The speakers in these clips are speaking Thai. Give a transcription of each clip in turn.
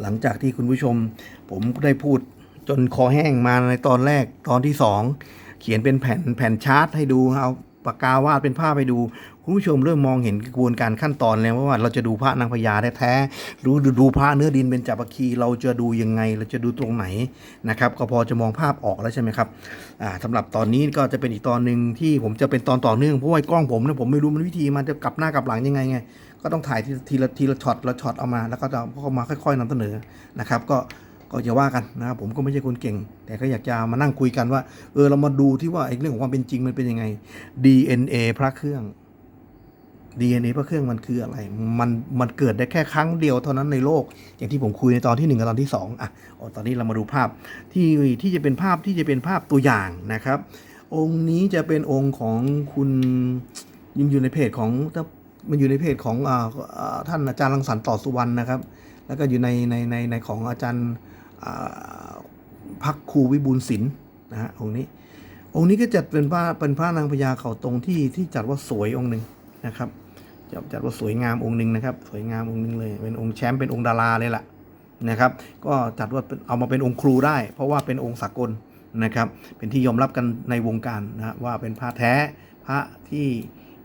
หลังจากที่คุณผู้ชม ผมได้พูดจนคอแห้งมาในตอนแรกตอนที่สองเขียนเป็นแผ่นแผ่นชาร์ตให้ดูเอาปากกาวาดเป็นภาพให้ดู คุณผู้ชมเริ่มมองเห็นกระบวนการขั้นตอนแล้วว่าเราจะดูพระนางพญาแท้ๆรือดูพระเนื้อดินเป็นจับคีเราจะดูยังไง เราจะดูตรงไหนนะครับ ก็พอจะมองภาพออกแล้วใช่ไหมครับอ่าสำหรับตอนนี้ก็จะเป็นอีกตอนหนึ่งที่ผมจะเป็นตอนต่อเนื่องเพราะว่ากล้องผมเนี่ยผมไม่รู้มันวิธีมันจะกลับหน้ากลับหลังยังไงไง ก็ต้องถ่ายทีละทีละช็อตละช็อตเอามาแล้วก็จะก็มาค่อย ๆนำเสนอนะครับ ก็ก็อย่าว่ากันนะครับผมก็ไม่ใช่คนเก่ง แต่ก็อยากจะมานั่งคุยกันว่าเออเรามาดูที่ว่าไอ้เรื่องของความเป็นจริงมันเป็นยังไง DNA พระเครื่อง DNA พระเครื่องมันคืออะไร มันมันเกิดได้แค่ครั้งเดียวเท่านั้นในโลก อย่างที่ผมคุยในตอนที่หนึ่งกับตอนที่สองอะตอนนี้เรามาดูภาพที่ที่จะเป็นภาพที่จะเป็นภาพตัวอย่างนะครับ องค์นี้จะเป็นองค์ของคุณยิงอยู่ในเพจของ มันอยู่ในเพจของอท่านอาจารย์รังสรรค์ต่อสุวรรณนะครับ แล้วก็อยู่ในในในในของอาจารย์พักครูวิบูลศิลป์นะฮะองค์นี้ องค์นี้ก็จัดเป็นพระเป็นพระนางพญาเขาตรงที่ที่จัดว่าสวยองค์หนึ่งนะครับจัดจัดว่าสวยงามองค์หนึ่งนะครับ สวยงามองค์หนึ่งเลยเป็นองค์แชมป์เป็นองค์ดาราเลยล่ะนะครับ ก็จัดว่าเอามาเป็นองค์ครูได้ เพราะว่าเป็นองค์สากลนะครับ เป็นที่ยอมรับกันในวงการนะฮะว่าเป็นพระแท้พระที่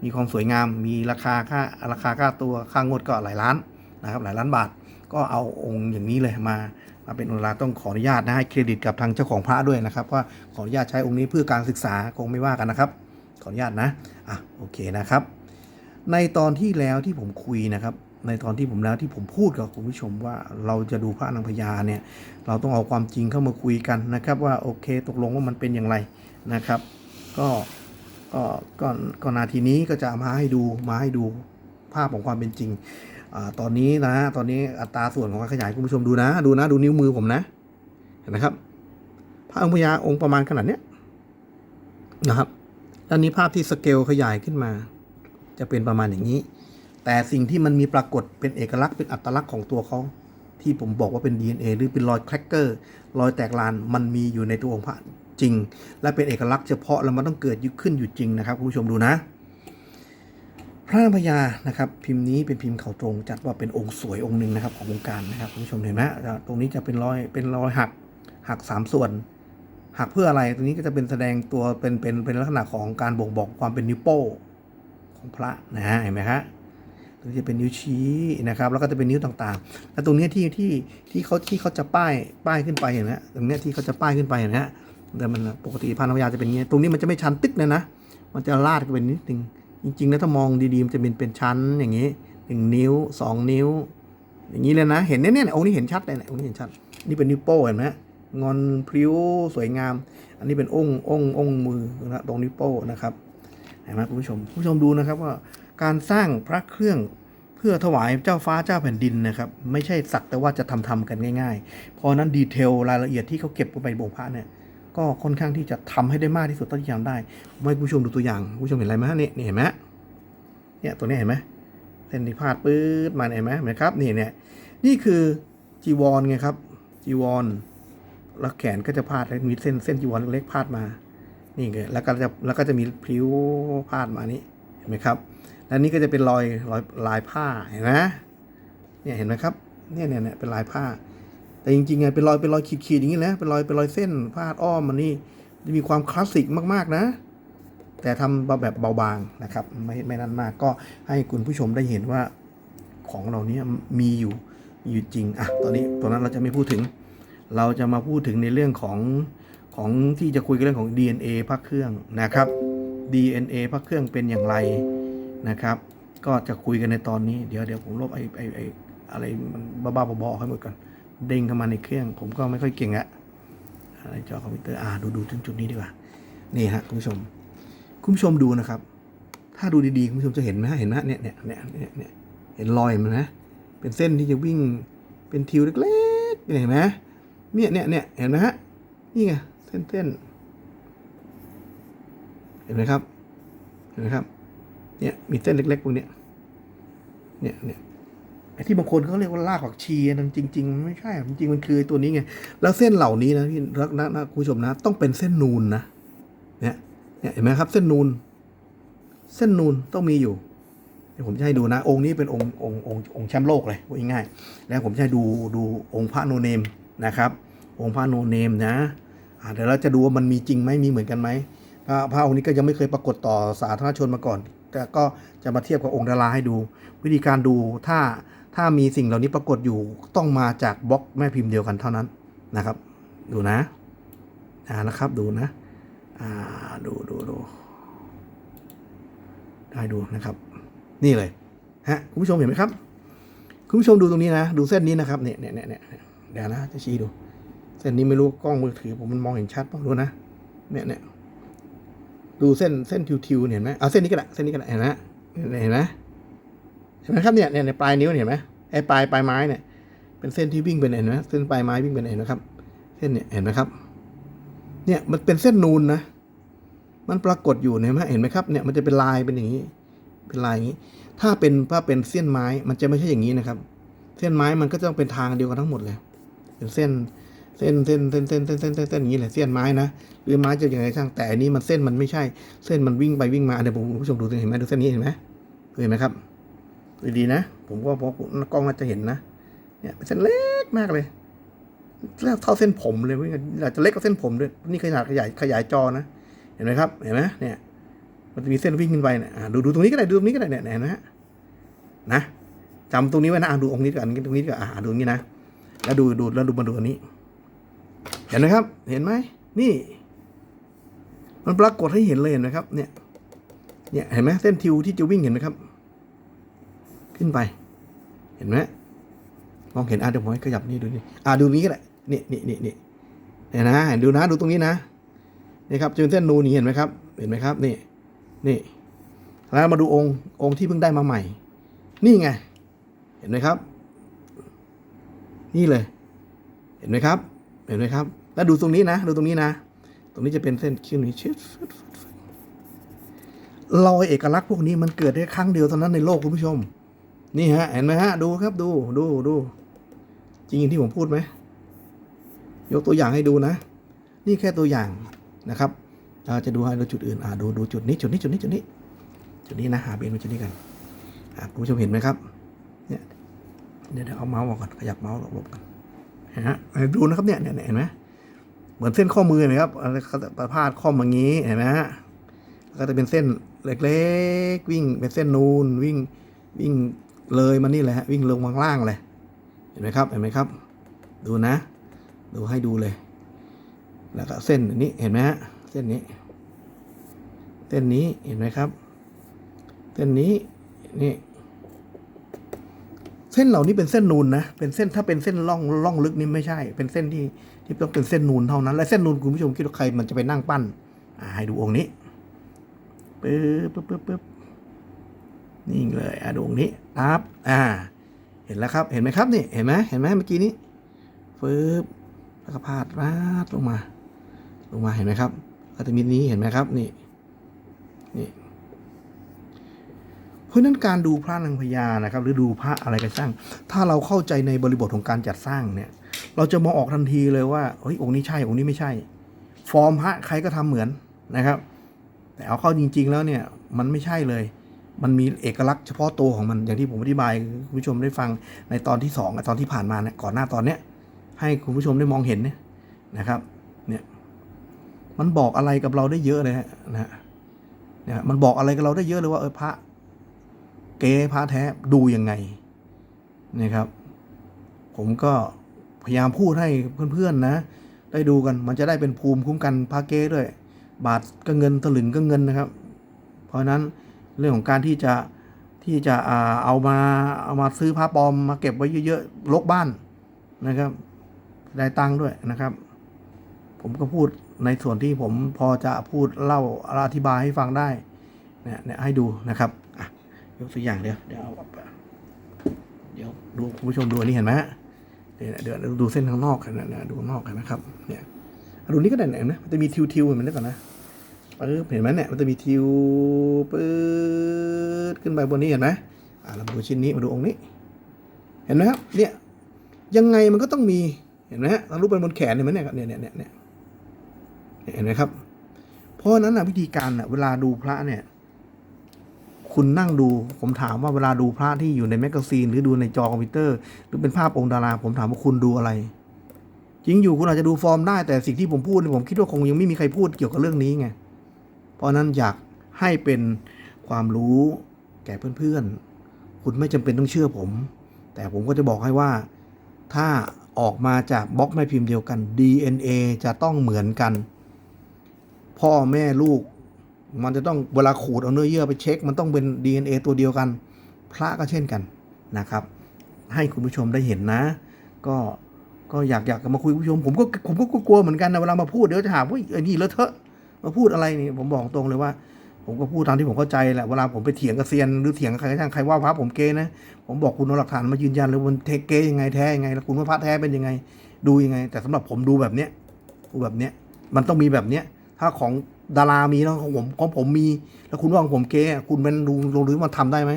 มีความสวยงาม มีราคาค่าราคาค่าตัวค่างวดก็หลายล้านนะครับหลายล้านบาท ก็เอาองค์อย่างนี้เลยมามาเป็นองค์ลาต้องขออนุญาตนะให้เครดิตกับทางเจ้าของพระด้วยนะครับว่าขออนุญาตใช้องค์นี้เพื่อการศึกษาคงไม่ว่ากันนะครับ ขออนุญาตนะอะโอเคนะครับ ในตอนที่แล้วที่ผมคุยนะครับ ในตอนที่ผมแล้วที่ผมพูดกับคุณผู้ชมว่าเราจะดูพระนางพญาเนี่ยเราต้องเอาความจริงเข้ามาคุยกันนะครับ ว่าโอเค ตกลงว่ามันเป็นอย่างไรนะครับ ก็ ก็ก็ก็นาทีนี้ก็จะมาให้ดูมาให้ดูภาพของความเป็นจริงอตอนนี้นะตอนนี้อัตราส่วนของการขยายคุณผู้ชมดูนะ ดูนะดูนิ้วมือผมนะเห็นนะครับพระองค์พญาองค์ประมาณขนาดเนี้ยนะครับด้านนี้ภาพที่สเกลขยายขึ้นมา จะเป็นประมาณอย่างนี้ แต่สิ่งที่มันมีปรากฏเป็นเอกลักษณ์เป็นอัตลักษณ์ของตัวเขาที่ผมบอกว่าเป็น DNA หรือเป็นรอยแครกเกอร์รอยแตกลานมันมีอยู่ในตัวองค์พระ จริง และเป็นเอกลักษณ์เฉพาะแล้วมันต้องเกิดยึดขึ้นอยู่จริงนะครับคุณผู้ชมดูนะ พระนางพญานะครับพิมพ์นี้เป็นพิมพ์เขาตรง จัดว่าเป็นองค์สวยองค์หนึ่งนะครับของวงการนะครับคุณผู้ชมเห็นไหมตรงนี้จะเป็นรอยเป็นรอยหักหักสามส่วนหักเพื่ออะไรตรงนี้ก็จะเป็นแสดงตัวเป็นเป็นเป็นลักษณะของการบ่งบอกความเป็นนิ้วโป้งของพระนะฮะเห็นไหมฮะตรงนี้จะเป็นนิ้วชี้นะครับ แล้วก็จะเป็นนิ้วต่างๆ แล้วตรงนี้ที่ที่ที่เขาที่เขาจะป้ายป้ายขึ้นไปเห็นไหมฮะตรงนี้ที่เขาจะป้ายขึ้นไปเห็นไหมฮะ แต่มันปกติพระนางพญาจะเป็นอย่างเงี้ยตรงนี้มันจะไม่ชันตึ๊กเลยนะ มันจะลาดกันไปนิดนึงจริงๆแล้วถ้ามองดีๆมันจะเป็นเป็นชั้นอย่างนี้หนึ่งนิ้วสองนิ้ว อย่างนี้เลยนะ เห็นเนี่ยเนี่ยองค์นี้เห็นชัดเลยเนี่ยองค์นี้เห็นชัด นี่เป็นนิ้วโป้เห็นไหมงอนพริ้วสวยงาม อันนี้เป็นองค์องค์องค์มือนะตรงนิ้วโป้นะครับเห็นไหมคุณผู้ชมคุณผู้ชมดูนะครับว่าการสร้างพระเครื่องเพื่อถวายเจ้าฟ้าเจ้าแผ่นดินนะครับไม่ใช่สักแต่ว่าจะทำทำกันง่าย ๆ เพราะนั้นดีเทลรายละเอียดที่เขาเก็บไปบ่งพระเนี่ย ก็ค่อนข้างที่จะทำให้ได้มากที่สุดเท่าที่ทำได้ผมให้ผู้ชมดูตัวอย่างผู้ชมเห็นอะไรไหมนี่นี่เห็นไหมเนี่ยตัวนี้เห็นไหมเส้นที่พาดปื๊ดมาเห็นไหมเห็นไหมครับนี่เนี่ยนี่คือจีวรไงครับจีวรแล้วแขนก็จะพาดมีเส้นเส้นจีวรเล็กพาดมา นี่ไงแล้วก็จะแล้วก็จะมีพลิ้วพาดมานี่เห็นไหมครับ แล้วนี่ก็จะเป็นรอยรอยลายผ้าเห็นไหมเนี่ยเห็นไหมครับนี่เนี่ยเนี่ยเป็นลายผ้า แต่จริงๆไงเป็นรอยเป็นรอยขีดๆอย่างนี้นะเป็นรอยเป็นรอยเส้นพาดอ้อมมันนี่จะมีความคลาสสิกมากๆนะ แต่ทำแบบเบาบางนะครับ ไม่ไม่นั่นมากก็ให้คุณผู้ชมได้เห็นว่าของเราเนี้มีอยู่มีอยู่จริงอะตอนนี้ตรงนั้นเราจะไม่พูดถึง เราจะมาพูดถึงในเรื่องของของที่จะคุยกันเรื่องของ DNA พักเครื่องนะครับ DNA พักเครื่องเป็นอย่างไรนะครับ ก็จะคุยกันในตอนนี้เดี๋ยวเดี๋ยวผมลบไอ้ไอ้ไอ้อะไรมันบ้าๆบอๆให้หมดก่อน เด้งเข้ามาในเครื่อง ผมก็ไม่ค่อยเก่งอะอะไรจอคอมพิวเตอร์อ่าดูดูถึงจุดนี้ดีกว่า นี่ฮะคุณผู้ชม คุณผู้ชมดูนะครับ ถ้าดูดีๆ คุณผู้ชมจะเห็นไหมฮะเห็นไหมเนี่ยเนี่ยเนี่ยเนี่ยเนี่ยเห็นรอยมันนะ เป็นเส้นที่จะวิ่งเป็นทิวเล็กๆเห็นไหมเนี่ยเนี่ยเนี่ยเห็นไหมฮะนี่ไงเส้นเส้นเห็นไหมครับ เห็นไหมครับ เนี่ยมีเส้นเล็กๆพวกเนี้ยเนี่ยเนี่ย ที่บางคนเขาเรียกว่ารากผักชีนะจริงๆมันไม่ใช่จริงๆมันคือตัวนี้ไง แล้วเส้นเหล่านี้นะพี่รักนะนะคุณผู้ชมนะ ต้องเป็นเส้นนูนนะเนี่ยเนี่ยเห็นไหมครับ เส้นนูน เส้นนูนต้องมีอยู่ผมจะให้ดูนะ องค์นี้เป็นองค์องค์องค์องค์แชมป์โลกเลยพูดง่ายๆแล้วผมจะให้ดูดูองค์พระโนเนมนะครับ องค์พระโนเนมนะเดี๋ยวเราจะดูว่ามันมีจริงไหมมีเหมือนกันไหมพระพระองค์นี้ก็ยังไม่เคยปรากฏต่อสาธารณชนมาก่อน แต่ก็จะมาเทียบกับองค์ดาราให้ดู วิธีการดูถ้า ถ้ามีสิ่งเหล่านี้ปรากฏอยู่ต้องมาจากบล็อกแม่พิมพ์เดียวกันเท่านั้นนะครับ ดูนะอ่านะครับดูนะอ่าดูดูดูได้ดูนะครับ นี่เลยฮะคุณผู้ชมเห็นไหมครับ คุณผู้ชมดูตรงนี้นะ ดูเส้นนี้นะครับเนี่ยเนี่ยเนี่ยเนี่ยเดี๋ยวนะจะชี้ดู เส้นนี้ไม่รู้กล้องมือถือผมมันมองเห็นชัดป่ะดูนะเนี่ยเนี่ยดูเส้นเส้นทิวๆเนี่ยเห็นไหมเอาเส้นนี้ก็ได้เส้นนี้ก็ได้เห็นไหมเห็นไหม ห็นไหมครับเนี่ยเนี่ยในปลายนิ้วเนี่ยเห็นไหมไอ้ปลายปลายไม้เนี่ย เป็นเส้นที่วิ่งเป็นเห็นไหมเส้นปลายไม้วิ่งเป็นเห็นไหมครับ เส้นเนี่ยเห็นไหมครับ เนี่ยมันเป็นเส้นนูนนะ มันปรากฏอยู่เห็นไหมเห็นไหมครับเนี่ยมันจะเป็นลายเป็นอย่างนี้ เป็นลายอย่างนี้ ถ้าเป็นถ้าเป็นเส้นไม้มันจะไม่ใช่อย่างนี้นะครับ เส้นไม้มันก็ต้องเป็นทางเดียวกันทั้งหมดเลย เป็นเส้นเส้นเส้นเส้นเส้นเส้นเส้นเส้นเส้นอย่างนี้แหละเส้นไม้นะหรือไม้จะยังไงช่างแต่อันนี้มันเส้นมันไม่ใช่ เส้นมันวิ่งไปวิ่งมาเดี๋ยวผมผู้ชมดูเห็นไหมดูเส้นนี้เห็นไหมเห็นไหมครับ ดูดีนะ ผมก็พอกล้องน่าจะเห็นนะ เนี่ยเป็นเส้นเล็กมากเลยเท่าเส้นผมเลยอาจจะเล็กกว่าเส้นผมด้วย นี่ขนาดขยายขยายจอนะ เห็นไหมครับ เห็นไหมเนี่ย มันจะมีเส้นวิ่งขึ้นไปเนี่ยดูดูตรงนี้ก็ได้ ดูตรงนี้ก็ได้เนี่ยเห็นไหมฮะนะจำตรงนี้ไว้นะดูองค์นี้ก่อนตรงนี้ก่อนดูตรงนี้นะ แล้วดูดูแล้วดูมาดูอันนี้ เห็นไหมครับ เห็นไหม นี่ มันปรากฏให้เห็นเลยเห็นไหมครับ เนี่ย เนี่ย เห็นไหมเส้นทิวที่จะวิ่งเห็นไหมครับ ขึ้นไป เห็นไหมมองเห็นอะเดี๋ยวผมให้ขยับนี่ดูนี่อะดูนี้ก็ได้นี่นี่นี่นี่เนี่ยนะเห็นดูนะดูตรงนี้นะนี่ครับจนเส้นนูนนี่เห็นไหมครับ เห็นไหมครับนี่นี่แล้วมาดูองค์องค์ที่เพิ่งได้มาใหม่ นี่ไง เห็นไหมครับ นี่เลย เห็นไหมครับ เห็นไหมครับ แล้วดูตรงนี้นะ ดูตรงนี้นะ ตรงนี้จะเป็นเส้นคิ้วนี้ชิดรอยเอกลักษณ์พวกนี้มันเกิดได้ครั้งเดียวเท่านั้นในโลกคุณผู้ชม นี่ฮะ เห็นไหมฮะ ดูครับ ดู ดู ดู จริงอย่างที่ผมพูดไหม ยกตัวอย่างให้ดูนะ นี่แค่ตัวอย่างนะครับเราจะดูให้ดูจุดอื่น อ่า ดู ดูจุดนี้ จุดนี้ จุดนี้ จุดนี้ จุดนี้นะ หาเบนมาจุดนี้กัน อ่าคุณผู้ชมเห็นไหมครับ เนี่ย เดี๋ยวเอาเมาส์ออกก่อน ขยับเมาส์หลบกันนะฮะดูนะครับเนี่ย เนี่ย เห็นไหมเหมือนเส้นข้อมือเห็นะครับอะไรเขาจะประพาดข้อมอย่างนี้ เห็นไหมฮะก็จะเป็นเส้นเล็กๆ วิ่งเป็นเส้นนูน วิ่ง วิ่ง เลยมานี่เลยฮะวิ่งลงมางล่างเลยเห็นไหมครับเห็นไหมครับ ดูนะ ดูให้ดูเลย แล้วก็เส้นนี้เห็นไหมฮะเส้นนี้ เส้นนี้เห็นไหมครับ เส้นนี้นี่เส้นเหล่านี้เป็นเส้นนูนนะ เป็นเส้นถ้าเป็นเส้นล่องล่องลึกนี่ไม่ใช่ เป็นเส้นที่ที่ต้องเป็นเส้นนูนเท่านั้น และเส้นนูนคุณผู้ชมคิดว่าใครมันจะไปนั่งปั้น อ่าให้ดูองค์นี้ปึ๊บปึ๊บปึ๊บปึ๊บ นี่เลยอะดูองนี้ปั๊บอ่า เห็นแล้วครับ เห็นไหมครับนี่ เห็นไหมเห็นไหมเมื่อกี้นี้ปึ๊บแล้วก็พาดราดลงมา ลงมา เห็นไหมครับก็จะมีนี้ เห็นไหมครับ นี่ นี่ เพราะนั้นการดูพระนางพญานะครับ หรือดูพระอะไรกันช่าง ถ้าเราเข้าใจในบริบทของการจัดสร้างเนี่ย เราจะมองออกทันทีเลยว่า เฮ้ย องค์นี้ใช่ องค์นี้ไม่ใช่ ฟอร์มพระใครก็ทำเหมือนนะครับ แต่เอาเข้าจริง ๆ แล้วเนี่ย มันไม่ใช่เลย มันมีเอกลักษณ์เฉพาะตัวของมันอย่างที่ผมอธิบายคุณผู้ชมได้ฟังในตอนที่สองกับตอนที่ผ่านมาเนี่ยก่อนหน้าตอนเนี้ยให้คุณผู้ชมได้มองเห็นเนี่ยนะครับเนี่ยมันบอกอะไรกับเราได้เยอะเลยฮะนะฮะเนี่ยมันบอกอะไรกับเราได้เยอะเลยว่าเออพระเกพระแท้ดูยังไงนะครับ ผมก็พยายามพูดให้เพื่อนๆนะ ได้ดูกันมันจะได้เป็นภูมิคุ้มกันพระเกด้วย บาทก็เงินถลึงก็เงินนะครับ เพราะนั้น เรื่องของการที่จะที่จะเอามาเอามาซื้อพระปลอมมาเก็บไว้เยอะๆลกบ้านนะครับได้ตังค์ด้วยนะครับ ผมก็พูดในส่วนที่ผมพอจะพูดเล่าอธิบายให้ฟังได้เนี่ยเนี่ยให้ดูนะครับอะยกตัวอย่างเดี๋ยวเดี๋ยวเอาเดี๋ยวดูคุณผู้ชมดูนนี้เห็นไหมเดี๋ยวเดี๋ยวดูเส้นข้างนอกกันนะดูนอกกันนะครับเนี่ยอะดูนี้ก็ได้เห็นไหมมันจะมีทิวทิวๆเห็นไหมก่อนนะ ปึ๊บเห็นไหมเนี่ยมันจะมีทิวปื๊ดขึ้นไปบนนี้เห็นไหมอ่าเราดูชิ้นนี้มาดูองค์นี้ เห็นไหมครับเนี่ยยังไงมันก็ต้องมีเห็นไหมฮะเรารูปเป็นบนแขนเห็นไหมเนี่ยเนี่ยเนี่ยเนี่ยเห็นไหมครับ เพราะนั้นนะวิธีการนะเวลาดูพระเนี่ย คุณนั่งดูผมถามว่าเวลาดูพระที่อยู่ในแมกกาซีน หรือดูในจอคอมพิวเตอร์ หรือเป็นภาพองค์ดารา ผมถามว่าคุณดูอะไรจริงอยู่คุณอาจจะดูฟอร์มได้แต่สิ่งที่ผมพูดผมคิดว่าคงยังไม่มีใครพูดเกี่ยวกับเรื่องนี้ไง เพราะนั้นอยากให้เป็นความรู้แก่เพื่อนๆ คุณไม่จำเป็นต้องเชื่อผม แต่ผมก็จะบอกให้ว่า ถ้าออกมาจากบล็อกแม่พิมพ์เดียวกัน DNA จะต้องเหมือนกัน พ่อแม่ลูก มันจะต้องเวลาขูดเอาเนื้อเยื่อไปเช็ค มันต้องเป็น DNA ตัวเดียวกัน พระก็เช่นกันนะครับ ให้คุณผู้ชมได้เห็นนะ ก็ก็อยากอยากมาคุยกับผู้ชมผมก็ผมก็กลัวเหมือนกันนะเวลามาพูดเดี๋ยวจะหาว่าไอ้นี่เลอะเทอะ มาพูดอะไรนี่ผมบอกตรงเลยว่า ผมก็พูดตามที่ผมเข้าใจแหละเวลาผมไปเถียงกับเซียนหรือเถียงกับใครก็ช่างใครว่าพระผมเกนะผมบอกคุณเอาหลักฐานมายืนยันเลยว่ามันเทเกยังไงแท้ยังไงแล้วคุณว่าพระแท้เป็นยังไง ดูยังไง แต่สำหรับผมดูแบบเนี้ยดูแบบเนี้ยมันต้องมีแบบเนี้ยถ้าของดารามีแล้วของผมของผมมี แล้วคุณว่าของผมเก๊อะคุณเป็นดูลงหรือมันทำได้ไหม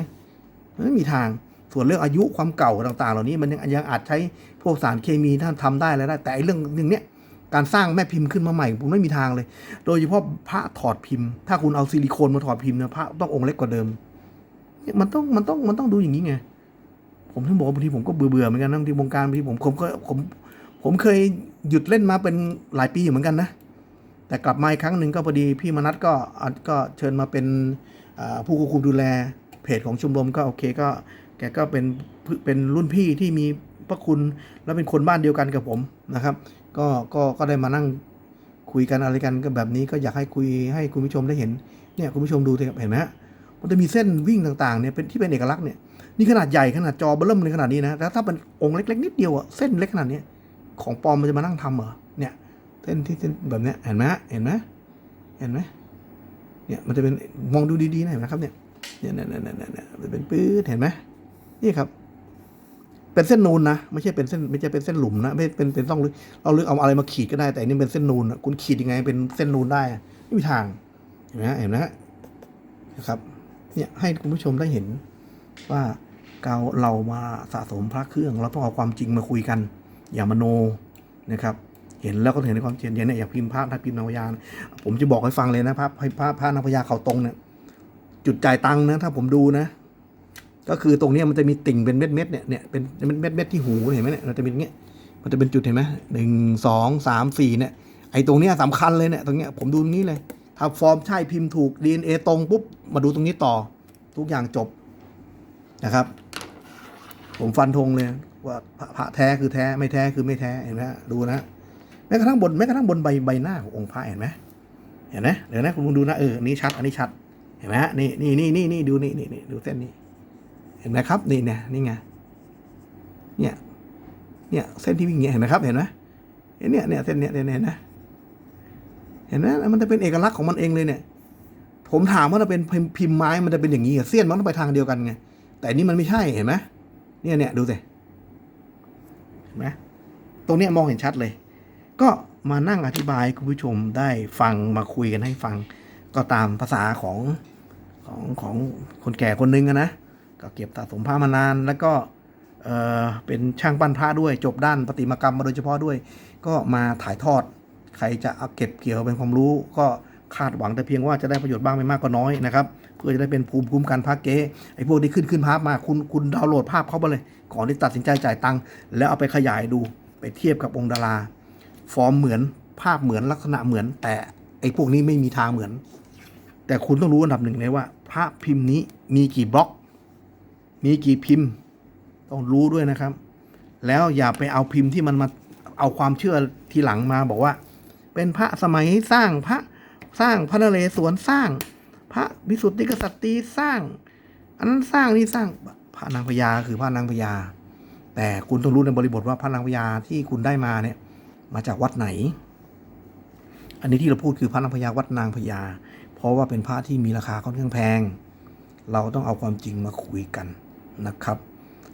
ไม่มีทางส่วนเรื่องอายุความเก่าต่าง ๆ เหล่านี้มันยังยังอาจใช้พวกสารเคมีท่านทำได้แล้วได้แต่ไอ้เรื่องหนึ่งเนี้ย การสร้างแม่พิมพ์ขึ้นมาใหม่ผมไม่มีทางเลย โดยเฉพาะพระถอดพิมพ์ ถ้าคุณเอาซิลิโคนมาถอดพิมพ์เนี่ยพระต้ององค์เล็กกว่าเดิมเนี่ยมันต้องมันต้องมันต้องดูอย่างนี้ไง ผมถึงบอกว่าบางทีผมก็เบื่อเบื่อเหมือนกันบางทีวงการบางทีผมผมก็ผม ผมเคยหยุดเล่นมาเป็นหลายปีอยู่เหมือนกันนะ แต่กลับมาอีกครั้งหนึ่งก็พอดีพี่มนัทก็ก็เชิญมาเป็นผู้ควบคุมดูแลเพจของชมรมก็โอเคก็แกก็เป็นเป็นรุ่นพี่ที่มีพระคุณและเป็นคนบ้านเดียวกันกับผมนะครับ ก็ก็ก็ได้มานั่งคุยกันอะไรกันก็แบบนี้ก็อยากให้คุยให้คุณผู้ชมได้เห็นเนี่ยคุณผู้ชมดูสิครับเห็นไหมฮะมันจะมีเส้นวิ่งต่างๆเนี่ยเป็นที่เป็นเอกลักษณ์เนี่ยนี่ขนาดใหญ่ขนาดจอเบิ่มเลยขนาดนี้นะแล้วถ้าเป็นองค์เล็กๆนิดเดียวอะเส้นเล็กขนาดนี้ของปลอมมันจะมานั่งทำเหรอเนี่ยเส้นที่เส้นแบบเนี้ยเห็นไหมเห็นไหมเห็นไหมเนี่ยมันจะเป็นมองดูดีๆหน่อยนะครับเนี่ยเนี่ยเนี่ยเนี่ยเนี่ยเนี่ยเป็นปื๊ดเห็นไหมนี่ครับ เป็นเส้นนูนนะไม่ใช่เป็นเส้นไม่ใช่เป็นเส้นหลุมนะไม่เป็นเป็นต้องลึกเราลึกเอาอะไรมาขีดก็ได้ แต่อันนี่เป็นเส้นนูนคุณขีดยังไงเป็นเส้นนูนได้ไม่มีทางเห็นไหมฮะเห็นไหมนะครับ เนี่ยให้คุณผู้ชมได้เห็นว่าเราเรามาสะสมพระเครื่องเราต้องเอาความจริงมาคุยกัน อย่ามโนนะครับ เห็นแล้วก็เห็นในความจริงอย่างเนี้ยอย่าพิมพ์พระถ้าพิมพ์นางพญานผมจะบอกให้ฟังเลยนะพระให้พระพระนางพญาเขาตรงเนี่ยจุดจ่ายตังค์นะถ้าผมดูนะ ก็คือตรงนี้มันจะมีติ่งเป็นเม็ดเม็ดเนี่ยเนี่ยเป็นเม็ดเม็ดเม็ดที่หูเห็นไหมเนี่ยมันจะเป็นอย่างเงี้ยมันจะเป็นจุดเห็นไหมหนึ่งสองสามสี่เนี่ยไอ้ตรงเนี้ยสำคัญเลยเนี่ยตรงเนี้ยผมดูตรงนี้เลย ถ้าฟอร์มใช่พิมพ์ถูก DNA ตรงปุ๊บมาดูตรงนี้ต่อ ทุกอย่างจบนะครับ ผมฟันธงเลยว่าพระแท้คือแท้ไม่แท้คือไม่แท้เห็นไหมฮะดูนะแม้กระทั่งบนแม้กระทั่งบนใบใบหน้าขององค์พระเห็นไหมเห็นไหมเดี๋ยวนะคุณดูนะเอออันนี้ชัดอันนี้ชัดเห็นไหมฮะนี่นี่นี่นี่นี่ดูนี่นี่นี่ดูเส้นนี้ เห็นไหมครับนี่เนี่ยนี่ไงเนี่ยเนี่ยเส้นที่วิ่งเงี้ยเห็นไหมครับเห็นไหมเห็นเนี่ยเนี่ยเส้นเนี่ยเนี่ยนไหมเห็นไหมมันจะเป็นเอกลักษณ์ของมันเองเลยเนี่ย ผมถามว่าถ้าเป็นพิมพ์ไม้มันจะเป็นอย่างนี้เหรอเสี้ยนมันต้องไปทางเดียวกันไงแต่นนี้มันไม่ใช่เห็นไหมเนี่ยเนี่ยดูสิเห็นไหมตรงเนี้ยมองเห็นชัดเลย ก็มานั่งอธิบายคุณผู้ชมได้ฟังมาคุยกันให้ฟัง ก็ตามภาษาของของของคนแก่คนหนึงนะ ก็เก็บสะสมผ้ามานาน แล้วก็เออเป็นช่างปั้นผ้าด้วยจบด้านประติมากรรมมาโดยเฉพาะด้วย ก็มาถ่ายทอด ใครจะเอาเก็บเกี่ยวเป็นความรู้ ก็คาดหวังแต่เพียงว่าจะได้ประโยชน์บ้างไม่มากก็น้อยนะครับเพื่อจะได้เป็นภูมิคุ้มกันพระเก๊ไอ้พวกที่ขึ้นขึ้นภาพมาคุณคุณดาวน์โหลดภาพเข้ามาเลย ก่อนที่ตัดสินใจจ่ายตังค์แล้วเอาไปขยายดูไปเทียบกับองค์ดารา ฟอร์มเหมือนภาพเหมือนลักษณะเหมือน แต่ไอ้พวกนี้ไม่มีทางเหมือน แต่คุณต้องรู้อันดับหนึ่งเลยว่า พระพิมพ์นี้มีกี่บล็อก มีกี่พิมพ์ ต้องรู้ด้วยนะครับ แล้วอย่าไปเอาพิมพ์ที่มันมาเอาความเชื่อทีหลังมาบอกว่า เป็นพระสมัยสร้างพระสร้างพระนเรศวรสร้าง พระวิสุทธิกษัตรีสร้าง อันนั้นสร้างนี่สร้างพระนางพญาคือพระนางพญาแต่คุณต้องรู้ในบริบทว่าพระนางพญาที่คุณได้มาเนี่ย มาจากวัดไหน อันนี้ที่เราพูดคือพระนางพญาวัดนางพญาเพราะว่าเป็นพระที่มีราคาค่อนข้างแพง เราต้องเอาความจริงมาคุยกัน นะครับ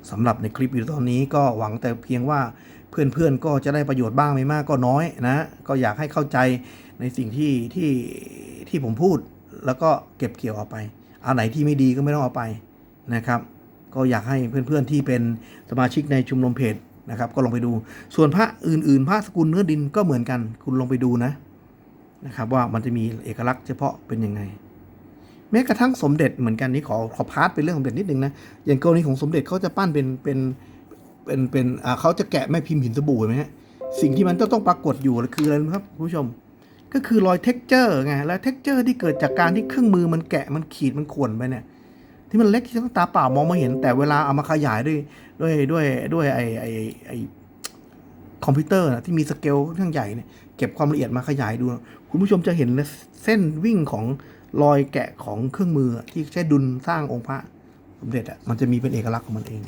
สำหรับในคลิปวิดีโอตอนนี้ก็หวังแต่เพียงว่าเพื่อนๆก็จะได้ประโยชน์บ้างไม่มากก็น้อยนะ ก็อยากให้เข้าใจในสิ่งที่ที่ที่ผมพูด แล้วก็เก็บเกี่ยวเอาไปอันไหนที่ไม่ดีก็ไม่ต้องเอาไปนะครับ ก็อยากให้เพื่อนๆที่เป็นสมาชิกในชุมนุมเพจนะครับก็ลองไปดูส่วนพระอื่นๆพระสกุลเนื้อดินก็เหมือนกัน คุณลองไปดูนะนะครับว่ามันจะมีเอกลักษณ์เฉพาะเป็นยังไง แม้กระทั่งสมเด็จเหมือนกันนี่ขอขอพาร์ทไปเรื่องสมเด็จนิดนึงนะอย่างกรณีของสมเด็จเขาจะปั้นเป็นเป็นเป็นเป็นอ่าเขาจะแกะแม่พิมพ์หินสบู่เห็นไหมฮะสิ่งที่มันจะต้องปรากฏอยู่คืออะไรครับคุณผู้ชม ก็คือรอยเท็กเจอร์ไงและเท็กเจอร์ที่เกิดจากการที่เครื่องมือมันแกะมันขีดมันข่วนไปเนี่ยที่มันเล็กที่ตาเปล่ามองไม่เห็น แต่เวลาเอามาขยายด้วยด้วยด้วยด้วยไอไอไอคอมพิวเตอร์นะที่มีสเกลเรื่องใหญ่เนี่ยเก็บความละเอียดมาขยายดู คุณผู้ชมจะเห็นเส้นวิ่งของ รอยแกะของเครื่องมือที่ใช้ดุลสร้างองค์พระสมเด็จอะมันจะมีเป็นเอกลักษณ์ของมันเอง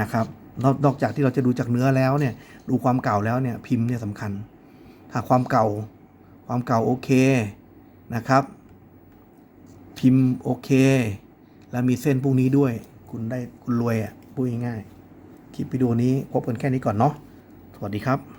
นะครับนอกนอกจากที่เราจะดูจากเนื้อแล้วเนี่ยดูความเก่าแล้วเนี่ยพิมพ์เนี่ยสำคัญ ถ้าความเก่าความเก่าโอเคนะครับ พิมพ์โอเค แล้วมีเส้นพวกนี้ด้วย คุณได้คุณรวยอะพูดง่ายๆคลิปวิดีโอนี้พบกันแค่นี้ก่อนเนาะสวัสดีครับ